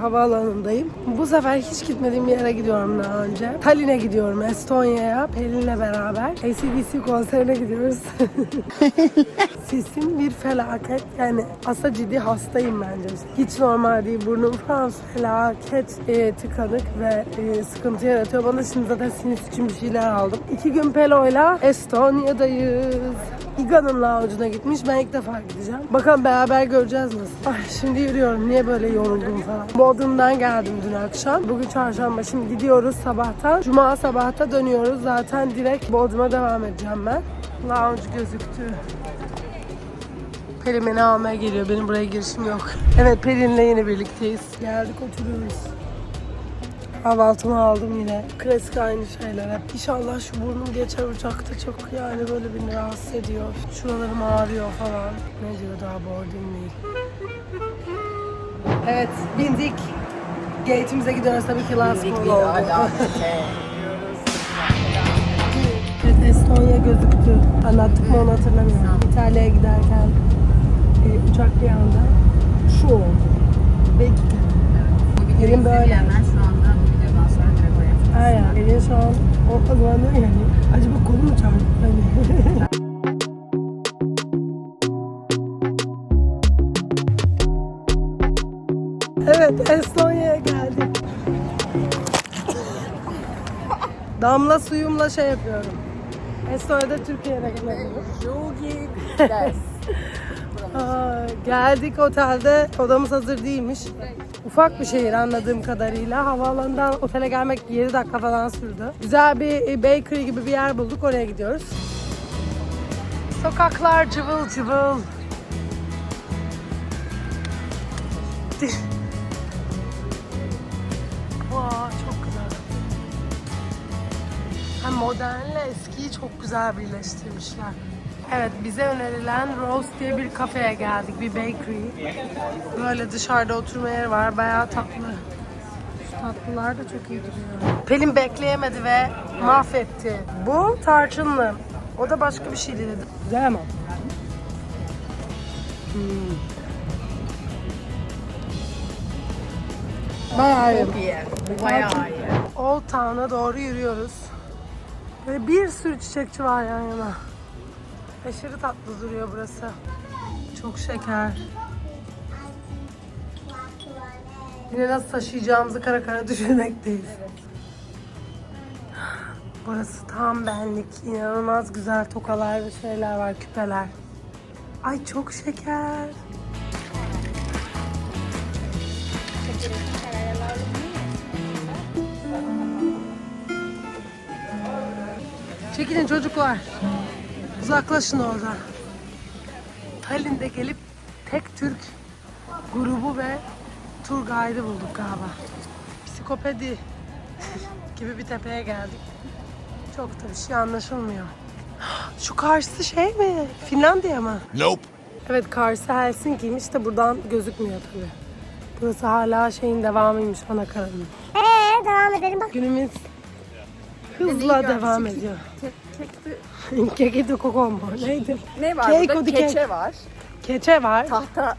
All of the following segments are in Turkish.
7 havaalanındayım. Bu sefer hiç gitmediğim bir yere gidiyorum daha önce. Tallinn'e gidiyorum Estonya'ya Pelin'le beraber. ACDC konserine gidiyoruz. Sesim bir felaket. Yani aslında ciddi hastayım bence. Hiç normal değil. Burnum falan felaket e, tıkanık ve e, sıkıntı yaratıyor. Bana şimdi zaten sinüs için bir şeyler aldım. İki gün Pelo'yla Estonya'dayız. İga'nın lounge'una gitmiş. Ben ilk defa gideceğim. Bakalım beraber göreceğiz nasıl. Ay şimdi yürüyorum. Niye böyle yoruldum falan. Bodrum'dan geldim dün akşam. Bugün çarşamba. Şimdi gidiyoruz sabahtan. Cuma sabahta dönüyoruz. Zaten direkt Bodrum'a devam edeceğim ben. Lounge gözüktü. Pelin beni almaya geliyor. Benim buraya girişim yok. Evet Pelin'le yine birlikteyiz. Geldik oturuyoruz. Kahvaltımı aldım yine. Klasik aynı şeyler hep. İnşallah şu burnum geçer uçakta çok yani böyle beni rahatsız ediyor. Şuralarım ağrıyor falan. Ne diyor daha boarding değil. Evet bindik. Gate'imize gidiyoruz tabii ki Last Call oldu. Evet Estonya gözüktü. Anlattık mı onu hatırlamıyorum. İtalya'ya giderken e, uçak bir anda şu oldu. Ve gitti. Elim böyle. Hemen şu anda. Aynen. Elin şu an o zaman diyor yani. Acaba kolu mu çarptı? Hani. evet Estonya'ya geldik. Damla suyumla şey yapıyorum. Estonya'da Türkiye'ye geliyorum. Yogi ders. Aa, geldik otelde. Odamız hazır değilmiş. Ufak bir şehir anladığım kadarıyla. Havaalanından otele gelmek 7 dakika falan sürdü. Güzel bir e, bakery gibi bir yer bulduk. Oraya gidiyoruz. Sokaklar cıvıl cıvıl. Vaa çok güzel. Hem modernle eskiyi çok güzel birleştirmişler. Evet bize önerilen Rose diye bir kafeye geldik. Bir bakery. Böyle dışarıda oturma yeri var. Bayağı tatlı. Şu tatlılar da çok iyi duruyor. Pelin bekleyemedi ve mahvetti. Bu tarçınlı. O da başka bir şey dedi. Güzel ama. Hmm. Bayağı. Çok iyi. Bayağı iyi. Old Town'a doğru yürüyoruz. Böyle bir sürü çiçekçi var yan yana. Aşırı tatlı duruyor burası. Çok şeker. Yine nasıl taşıyacağımızı kara kara düşünmekteyiz. Burası tam benlik. İnanılmaz güzel tokalar ve şeyler var, küpeler. Ay çok şeker. Çekilin çocuklar. Uzaklaşın orada. Tallinn'de gelip tek Türk grubu ve tur guide'ı bulduk galiba. Psikopedi gibi bir tepeye geldik. Çok da bir şey anlaşılmıyor. Şu karşısı şey mi? Finlandiya mı? Nope. Evet karşı Helsinki'ymiş de buradan gözükmüyor tabii. Burası hala şeyin devamıymış Anakara'nın. Ee, devam edelim bak. Günümüz hızla devam ediyor. Keki de kokombo. Neydi? Ne var Keiko burada? Keçe var. Keçe var. Tahtadan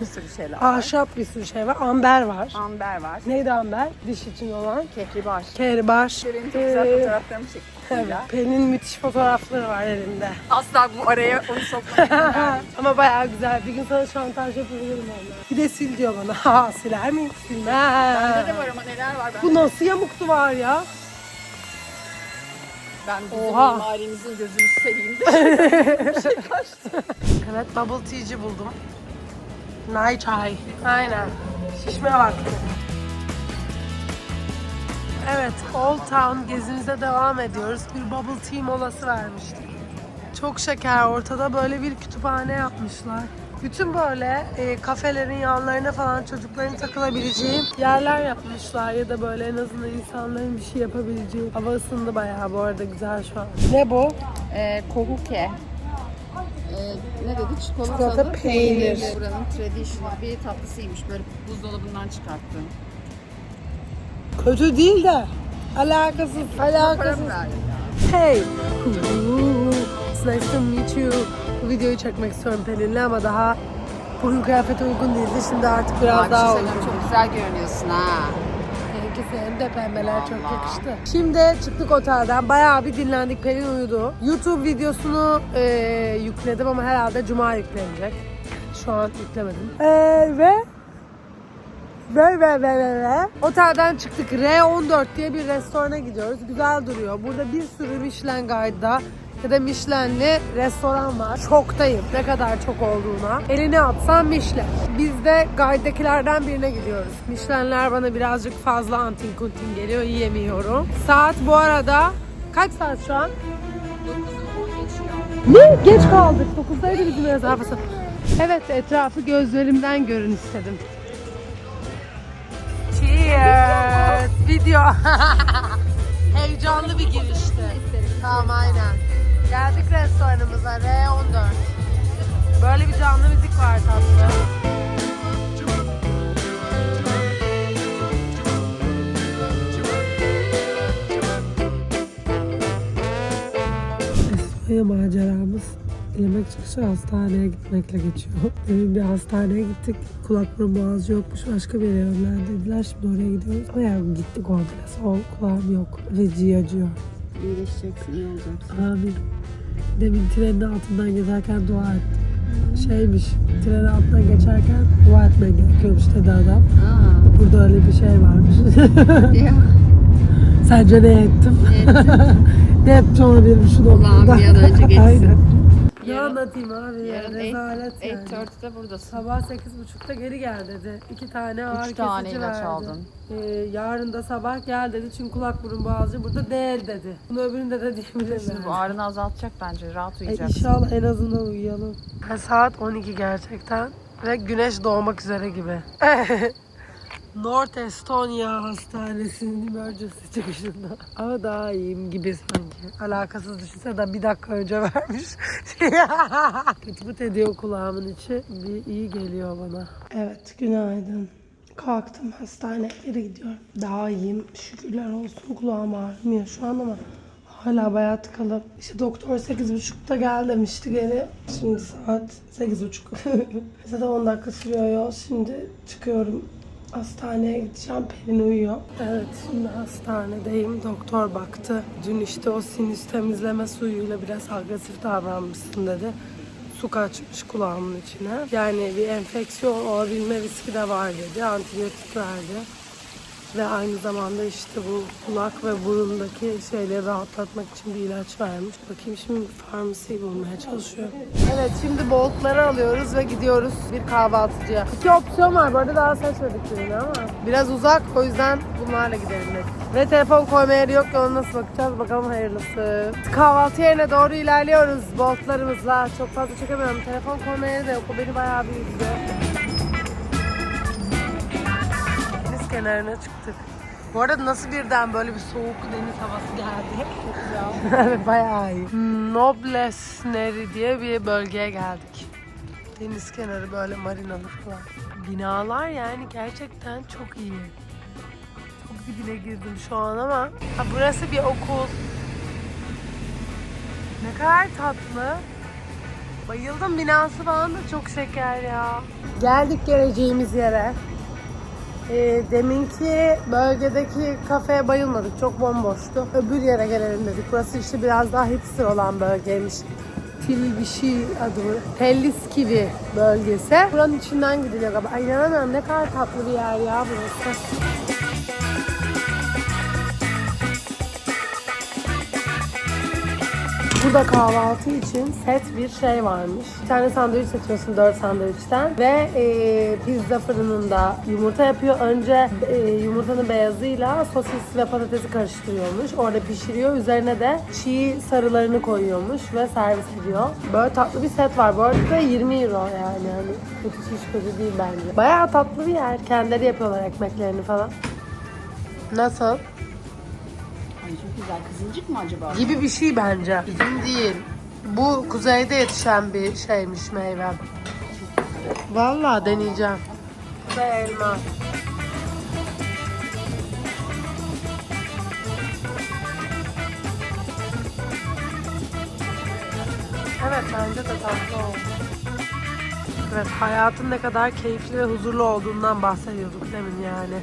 bir sürü şeyler var. Ahşap bir sürü şey var. Amber var. Amber var. Neydi amber? Diş için olan. Kehribar. Kehribar. Benim çok güzel Ee, fotoğraflarımı çektim. Evet, Pelin'in müthiş fotoğrafları var elinde. Asla bu araya onu sokmayın. Ama bayağı güzel. Bir gün sana şantaj yapabilirim onunla. Bir de sil diyor bana. Ha siler miyim? Silmem. Bende de var ama neler var ben. Bu nasıl yamuktu var ya? Ben bizim Oha. mimarimizin gözünü seveyim de. Evet bubble tea'ci buldum. Nai çay. Aynen. Şişme vakti. Evet Old Town gezimize devam ediyoruz. Bir bubble tea molası vermiştik. Çok şeker ortada böyle bir kütüphane yapmışlar. Bütün böyle e, kafelerin yanlarına falan çocukların takılabileceği yerler yapmışlar ya da böyle en azından insanların bir şey yapabileceği. Hava ısındı bayağı bu arada güzel şu an. Ne bu? Ee, kohuke. Ee, ne dedi? Çikolatalı Çikolata, peynir. peynirli. Buranın traditional bir tatlısıymış. Böyle buzdolabından çıkarttım. Kötü değil de alakasız, alakasız. Hey! Ooh, It's nice to meet you. Bu videoyu çekmek istiyorum Pelin'le ama daha Bugün kıyafete uygun değildi. Şimdi artık biraz şey daha uygun. Çok güzel görünüyorsun ha. Senin de pembeler çok yakıştı. Şimdi çıktık otelden. Bayağı bir dinlendik. Pelin uyudu. YouTube videosunu e, yükledim ama herhalde cuma yüklenecek. Şu an yüklemedim. E, ve ve ve ve ve ve otelden çıktık. R14 diye bir restorana gidiyoruz. Güzel duruyor. Burada bir sürü Michelin Guide'da ya da Michelin'li restoran var. Şoktayım ne kadar çok olduğuna. Elini atsan Michelin. Biz de Guide'dekilerden birine gidiyoruz. Michelin'ler bana birazcık fazla antin kuntin geliyor. Yiyemiyorum. Saat bu arada kaç saat şu an? Ne? Geç kaldık. 9'daydı bizim rezervasyon. Evet etrafı gözlerimden görün istedim. Cheers. Video. Heyecanlı bir girişti. Tamam aynen. Geldik restoranımıza R14. Böyle bir canlı müzik var tatlı. İspanya maceramız yemek çıkışı hastaneye gitmekle geçiyor. Demin bir hastaneye gittik. Kulak burun boğazı yokmuş. Başka bir yere yönlendirdiler. Şimdi oraya gidiyoruz. Ama yani gittik komple. Sol kulağım yok. Ve acıyor. İyileşeceksin, iyi olacaksın. Amin. Demin trenin altından geçerken dua ettim. Şeymiş, trenin altından geçerken dua etmen gerekiyormuş dedi adam. Aa, Burada öyle bir şey varmış. ya. Sence ne ettim? ne etmiş olabilirim şu Allah'ım noktada? bir an önce geçsin. Aynen. Ne Yarın- anlatayım abi ya? Yarın Rezalet yani. 8.30'da buradasın. Sabah 8.30'da geri gel dedi. İki tane ağrı Üç tane kesici ilaç verdi. aldın. Ee, yarın da sabah gel dedi çünkü kulak burun boğazcı burada değil dedi. Bunu öbüründe de diyebilirler. Şimdi bu ağrını azaltacak bence. Rahat E, uyuyacaksın. inşallah en azından uyuyalım. Saat 12 gerçekten ve güneş doğmak üzere gibi. North Estonia Hastanesi'nin emergency çıkışında. Ama daha iyiyim gibi sanki. Alakasız düşünse de bir dakika önce vermiş. Pıt pıt ediyor kulağımın içi. Bir iyi geliyor bana. Evet günaydın. Kalktım hastaneye geri gidiyorum. Daha iyiyim. Şükürler olsun kulağım ağrımıyor şu an ama hala bayağı tıkalı. İşte doktor 8.30'da gel demişti geri. Şimdi saat 8.30. Zaten 10 dakika sürüyor yol. Şimdi çıkıyorum. Hastaneye gideceğim. Pelin uyuyor. Evet şimdi hastanedeyim. Doktor baktı. Dün işte o sinüs temizleme suyuyla biraz agresif davranmışsın dedi. Su kaçmış kulağımın içine. Yani bir enfeksiyon olabilme riski de var dedi. Antibiyotik verdi. Ve aynı zamanda işte bu kulak ve burundaki şeyleri rahatlatmak için bir ilaç vermiş. Bakayım şimdi farmasiyi bulmaya çalışıyorum. Evet şimdi boltları alıyoruz ve gidiyoruz bir kahvaltıcıya. İki opsiyon var bu arada daha seçmedik birini ama. Biraz uzak o yüzden bunlarla gidelim dedik. Ve telefon koyma yeri yok ya ona nasıl bakacağız bakalım hayırlısı. Kahvaltı yerine doğru ilerliyoruz boltlarımızla. Çok fazla çekemiyorum. Telefon koyma yeri de yok o beni bayağı bir üzdü. Kenarına çıktık. Bu arada nasıl birden böyle bir soğuk deniz havası geldi? bayağı iyi. Nobles Neri diye bir bölgeye geldik. Deniz kenarı böyle marinalı falan. Binalar yani gerçekten çok iyi. Çok dibine girdim şu an ama. Ha, burası bir okul. Ne kadar tatlı. Bayıldım binası falan da çok şeker ya. Geldik geleceğimiz yere. E, deminki bölgedeki kafeye bayılmadık. Çok bomboştu. Öbür yere gelelim dedik. Burası işte biraz daha hipster olan bölgeymiş. Tilbişi adı bu. Pelliskivi bölgesi. Buranın içinden gidiliyor galiba. Ay inanamıyorum ne kadar tatlı bir yer ya burası. Burada kahvaltı için set bir şey varmış. Bir tane sandviç seçiyorsun dört sandviçten ve e, pizza fırınında yumurta yapıyor. Önce e, yumurtanın beyazıyla sosis ve patatesi karıştırıyormuş. Orada pişiriyor. Üzerine de çiğ sarılarını koyuyormuş ve servis ediyor. Böyle tatlı bir set var. Bu arada 20 euro yani. yani kötü hiç kötü değil bence. Bayağı tatlı bir yer. Kendileri yapıyorlar ekmeklerini falan. Nasıl? Güzel. Kızılcık mı acaba? gibi bir şey bence. Bizim değil. Bu kuzeyde yetişen bir şeymiş meyve. Vallahi deneyeceğim. Kuzey elma. Evet bence de tatlı oldu. Evet hayatın ne kadar keyifli ve huzurlu olduğundan bahsediyorduk demin yani.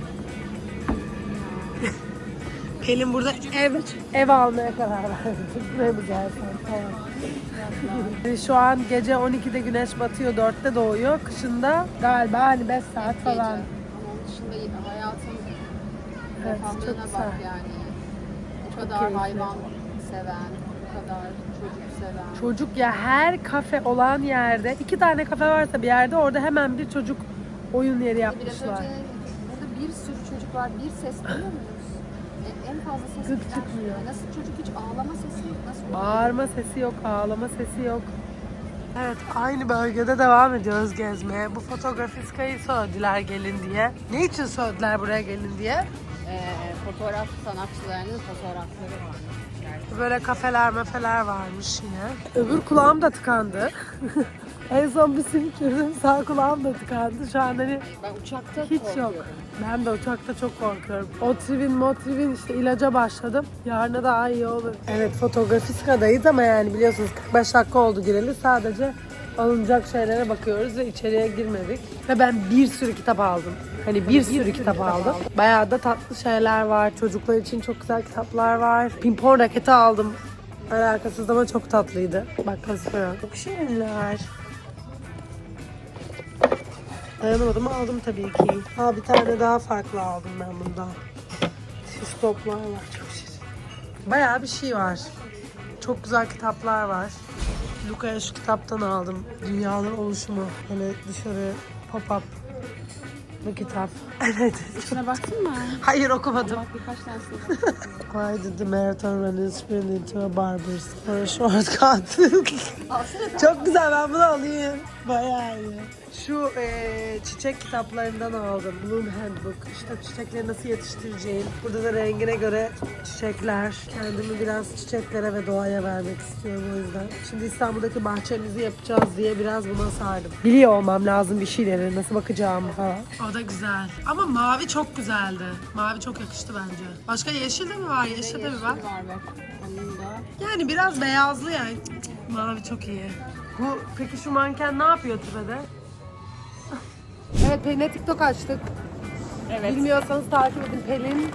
Pelin burada ev ev almaya karar verdi. Ne güzel sen. Tamam. Şu an gece 12'de güneş batıyor, 4'te doğuyor. Kışında galiba hani 5 saat falan. Onun dışında hayatın Evet, bak güzel. yani. Bu kadar keyifli. hayvan seven, bu kadar çocuk seven. Çocuk ya her kafe olan yerde, iki tane kafe varsa bir yerde orada hemen bir çocuk oyun yeri Biraz yapmışlar. önce burada bir sürü çocuk var. Bir ses duyuyor muyuz? En- En fazla ses Gık çıkmıyor. çıkıyor. Nasıl çocuk hiç ağlama sesi yok. Nasıl Bağırma sesi yok, ağlama sesi yok. Evet, aynı bölgede devam ediyoruz gezmeye. Bu fotografiskayı söylediler gelin diye. Ne için söylediler buraya gelin diye? Ee, fotoğraf sanatçılarının fotoğrafları var. Böyle kafeler mefeler varmış yine. Öbür kulağım da tıkandı. en son bir yedim, sağ kulağım da tıkandı. Şu an hani Ben uçakta hiç yok. Ben de uçakta çok korkuyorum. Otrivin, motrivin işte ilaca başladım. Yarına daha iyi olur. Evet fotografiskadayız ama yani biliyorsunuz 45 dakika oldu gireli. Sadece alınacak şeylere bakıyoruz ve içeriye girmedik. Ve ben bir sürü kitap aldım. Hani bir, sürü, kitap, aldım. Bayağı da tatlı şeyler var. Çocuklar için çok güzel kitaplar var. Pimpon raketi aldım. Alakasız ama çok tatlıydı. Bak nasıl. Çok şirinler. Dayanamadım aldım tabii ki. Ha bir tane daha farklı aldım ben bundan. Stoplar var çok şirin. Bayağı bir şey var. Çok güzel kitaplar var. Luka'ya şu kitaptan aldım. Dünyanın oluşumu. Böyle dışarı pop-up bir kitap. Evet. İçine baktın mı? Hayır okumadım. Bak birkaç tanesi. Why did the marathon runner sprint into a barber's for a shortcut? Çok güzel ben bunu alayım. Bayağı iyi. Şu eee, çiçek kitaplarından aldım. Bloom Handbook. İşte çiçekleri nasıl yetiştireceğim. Burada da rengine göre çiçekler. Kendimi biraz çiçeklere ve doğaya vermek istiyorum o yüzden. Şimdi İstanbul'daki bahçemizi yapacağız diye biraz buna sardım. Biliyor olmam lazım bir şeyleri. Nasıl bakacağımı falan. O da güzel. Ama mavi çok güzeldi. Mavi çok yakıştı bence. Başka yeşil de mi var? Yeşil de mi var? var bak. Onun da. Yani biraz beyazlı yani. Mavi çok iyi. Bu peki şu manken ne yapıyor tepede? Evet Pelin'e TikTok açtık. Evet. Bilmiyorsanız takip edin Pelin.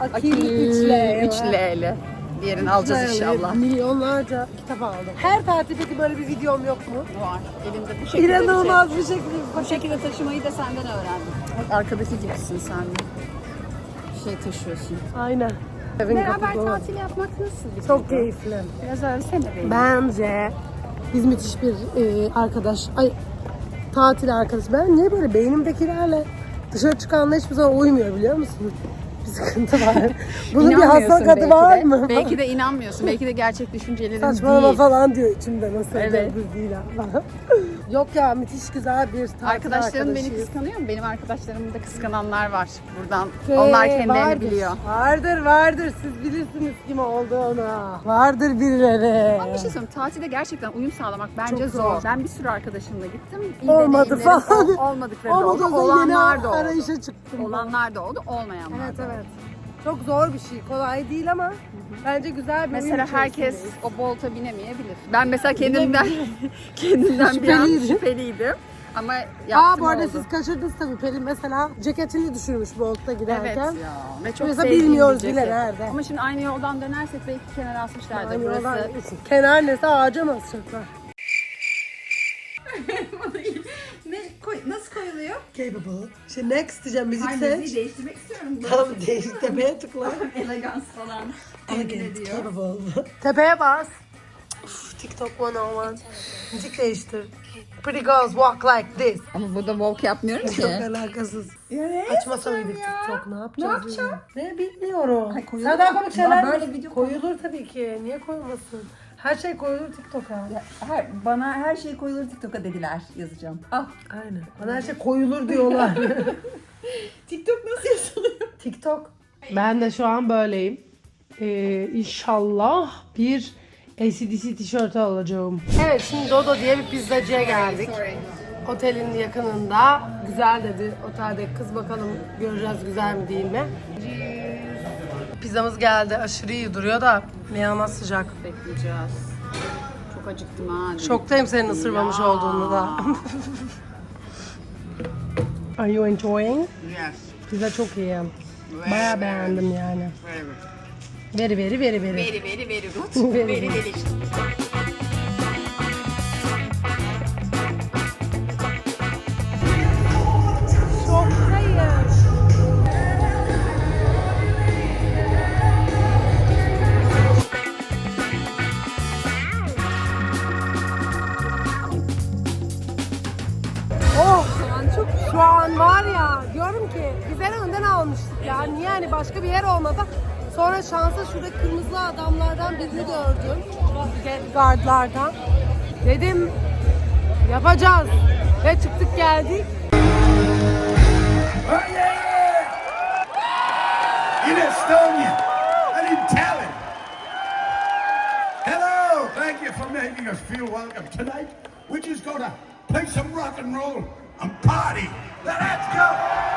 Akil, Akil 3 L. 3 L'li. Diğerini alacağız inşallah. Milyonlarca kitap aldım. Her tatildeki böyle bir videom yok mu? Var. Elimde bu şekilde İnanılmaz bir şekilde. şey. Bu şekilde taşımayı da senden öğrendim. Bak arkadaki gibisin sen de. Bir şey taşıyorsun. Aynen. Beraber tatil yapmak nasıl Çok keyifli. Biraz öylesene beni. Bence biz müthiş bir e, arkadaş, ay tatil arkadaş. Ben niye böyle beynimdekilerle dışarı çıkanla hiçbir zaman uymuyor biliyor musun? Bir sıkıntı var. Bunun bir adı belki var de. mı? Belki de inanmıyorsun. Belki de gerçek düşüncelerin Saçmalama değil. falan diyor içimde nasıl Evet. değil. Yok ya müthiş güzel bir tatil Arkadaşlarım beni arkadaşıyız. kıskanıyor mu? Benim arkadaşlarımı da kıskananlar var buradan. Ee, Onlar kendilerini vardır. biliyor. Vardır vardır siz bilirsiniz kim olduğunu. Vardır birileri. Ama bir şey söyleyeyim. Tatilde gerçekten uyum sağlamak bence Çok zor. zor. Ben bir sürü arkadaşımla gittim. İyi Olmadı deneyimlerim falan. ol- olmadıkları da Olmadı oldu. o zaman yeni Olanlar da oldu. arayışa çıktım. Olanlar da oldu, olmayanlar Evet da oldu. evet. Çok zor bir şey. Kolay değil ama bence güzel bir Mesela oyun herkes içerisindeyiz. o bolta binemeyebilir. Ben mesela kendimden kendimden bir an Şüpheliydim. şüpheliydim. Ama yaptım Aa bu arada oldu. siz kaçırdınız tabii. Pelin mesela ceketini düşürmüş Bolt'ta Evet giderken. ya. Ve çok Mesela sevdiğim bilmiyoruz bir bile ceket. nerede. Ama şimdi aynı yoldan dönersek belki kenara asmışlardır Aynı burası. yoldan gitsin. Kenar neyse ağaca mı asacaklar? ne, koy, nasıl koyuluyor? Capable. Şimdi next diyeceğim müzik Hayır, seç. müziği değiştirmek istiyorum. Tamam değil. Tepeye tıkla. Elegans falan. Elegant, capable. Tepeye bas. Uf, TikTok 101. Müzik değiştir. Pretty girls walk like this. Ama burada walk yapmıyorum Çok alakasız. Açmasa mıydık TikTok? Ne yapacağız? Ne yapacağım? Ne bilmiyorum. Ay, koyulur Sen daha mu? komik şeyler Böyle video koyulur tabii ki. Niye koyulmasın? Her şey koyulur TikTok'a. Her, bana her şey koyulur TikTok'a dediler yazacağım. Ah Aynen. Bana her şey koyulur diyorlar. TikTok nasıl yazılıyor? TikTok. Ben de şu an böyleyim. Ee, inşallah bir ACDC tişörtü alacağım. Evet şimdi Dodo diye bir pizzacıya geldik. Otelin yakınında. Güzel dedi oteldeki kız bakalım göreceğiz güzel mi değil mi? Pizzamız geldi. Aşırı iyi duruyor da inanılmaz sıcak. Bekleyeceğiz. Çok acıktım ha. Şoktayım senin ısırmamış olduğunu da. Are you enjoying? Yes. Pizza çok iyi. Bayağı beğendim yani. Very Veri good. veri veri veri. Very very very good. Very very almıştık ya. Niye yani başka bir yer olmasa. Sonra şansa şurada kırmızı adamlardan birini gördüm. Guardlardan. Dedim yapacağız. Ve çıktık geldik. In Estonia and in Tallinn. Hello! Thank you for making us feel welcome. Tonight, we're just gonna play some rock and roll and party. Let's go!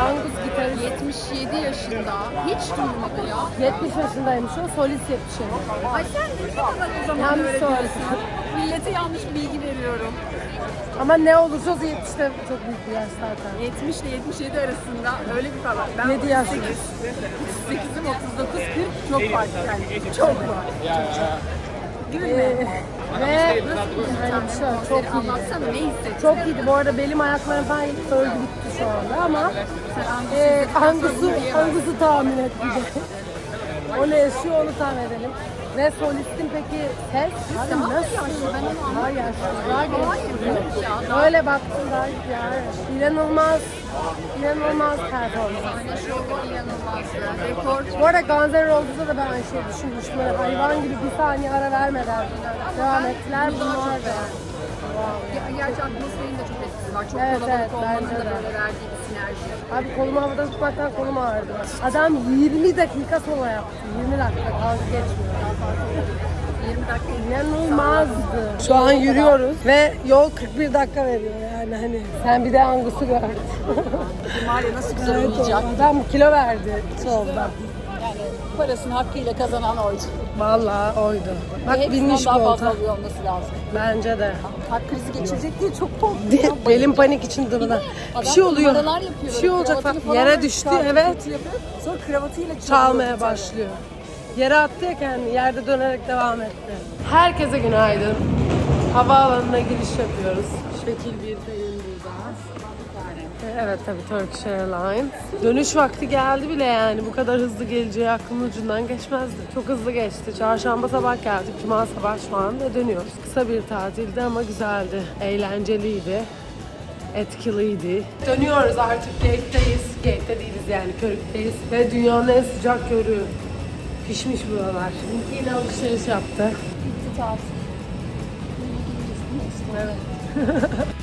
Angus gitarist 77 yaşında. Hiç duymadı ya. 70 yaşındaymış o, solist 77. Ay sen ne kadar o zaman Yanlış öyle söyledim. Millete yanlış bilgi veriyorum. Ama ne olursa olsun 70'te çok büyük bir yaş zaten. 70 ile 77 arasında öyle bir falan. Ben 7 yaş. 38'im 39 40 çok fark yani. Çok var. Gülme. Ee, ve yani şöyle çok Çok iyi. anlatsana ne hissettin? Çok iyiydi. Bu arada belim ayaklarım falan öldü bitti şu anda ama e, diyemezsin. Angus'u tahmin et bir de. O ne yaşıyor onu tahmin edelim. Ve solistin peki ses? Abi daha nasıl? yaşlı? Ben onu Daha yaşlı. Daha genç. Böyle baktım daha yani. İnanılmaz, inanılmaz performans. Sahne şovu inanılmazdı. Rekor. Bu arada Guns N' Roses'da da ben aynı şeyi düşünmüştüm. Böyle hayvan gibi bir saniye ara vermeden devam ettiler. Bunlar da. Ge- Gerçi atmosferin de çok etkisi var. Çok Evet, kalabalık evet, olmanın bence da de. böyle verdiği bir. Abi kolumu havada tutmaktan kolum ağrıdı. Adam 20 dakika solo yaptı. 20 dakika dalga geçmiyor. 20 dakika İnanılmazdı. Şu an yürüyoruz ve yol 41 dakika veriyor yani hani. Sen bir de Angus'u gör. var ya nasıl güzel Evet, oynayacak. adam kilo verdi solda. Parasını hakkıyla kazanan oydu. Vallahi oydu. Bak Ve binmiş daha fazla alıyor olması lazım. Bence de. Kalp krizi geçirecek diye çok korktum. Diye Belim panik için dırına. Bir şey oluyor. numaralar yapıyor Bir şey olacak kravatını falan. Yere düştü çıkartıp evet. kötü yapıyor. Sonra kravatıyla çalıyor çalmaya başlıyor. Yere attı ya kendini, yerde dönerek devam etti. Herkese günaydın. Havaalanına giriş yapıyoruz. Şekil bir. Evet tabii Turkish Airlines. Dönüş vakti geldi bile yani. Bu kadar hızlı geleceği aklımın ucundan geçmezdi. Çok hızlı geçti. Çarşamba sabah geldik. Cuma sabah şu an ve dönüyoruz. Kısa bir tatildi ama güzeldi. Eğlenceliydi etkiliydi. Dönüyoruz artık Gate'deyiz. Gate'de değiliz yani Körük'teyiz. Ve dünyanın en sıcak körüğü. Pişmiş buralar. Şimdi yine alışveriş yaptı. Bitti tatil. Evet.